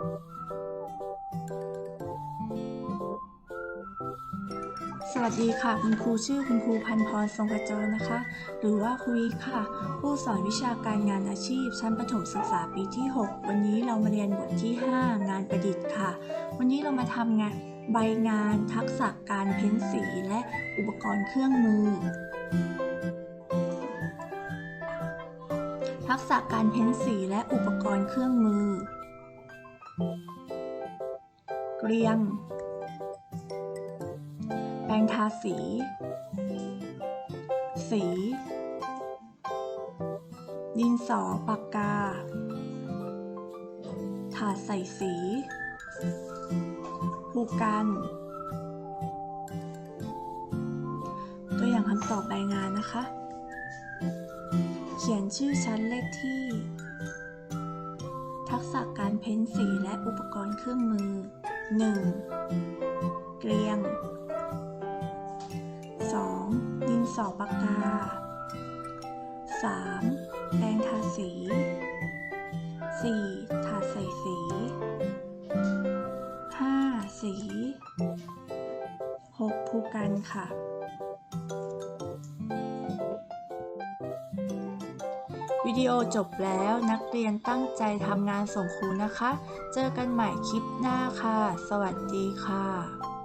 สวัสดีค่ะ คุณครูชื่อคุณครูพันพรทรงประจรนะคะ หรือว่าครูอีกค่ะ ผู้สอนวิชาการงานอาชีพ ชั้นประถมศึกษาปีที่ 6 วันนี้เรามาเรียนบทที่ 5 งานประดิษฐ์ค่ะ วันนี้เรามาทำงานใบงานทักษะการเพ้นสีและอุปกรณ์เครื่องมือ ทักษะการเพ้นสีและอุปกรณ์เครื่องมือ เกลียง แปรงทาสี สี ดินสอปากกา ถาดใส่สีผูกกัน ตัวอย่างคำตอบใบงานนะคะ เขียนชื่อชั้นเลขที่ ทักษะการเพ้นสีและอุปกรณ์เครื่องมือ 1. เกลียง 2. ดินสอปากกา 3. แปรงทาสี 4. ถาใส่สี 5. สี 6. ภูกันค่ะ วิดีโอจบแล้วนักเรียนตั้งใจทำงานส่งครูนะคะ เจอกันใหม่คลิปหน้าค่ะ สวัสดีค่ะ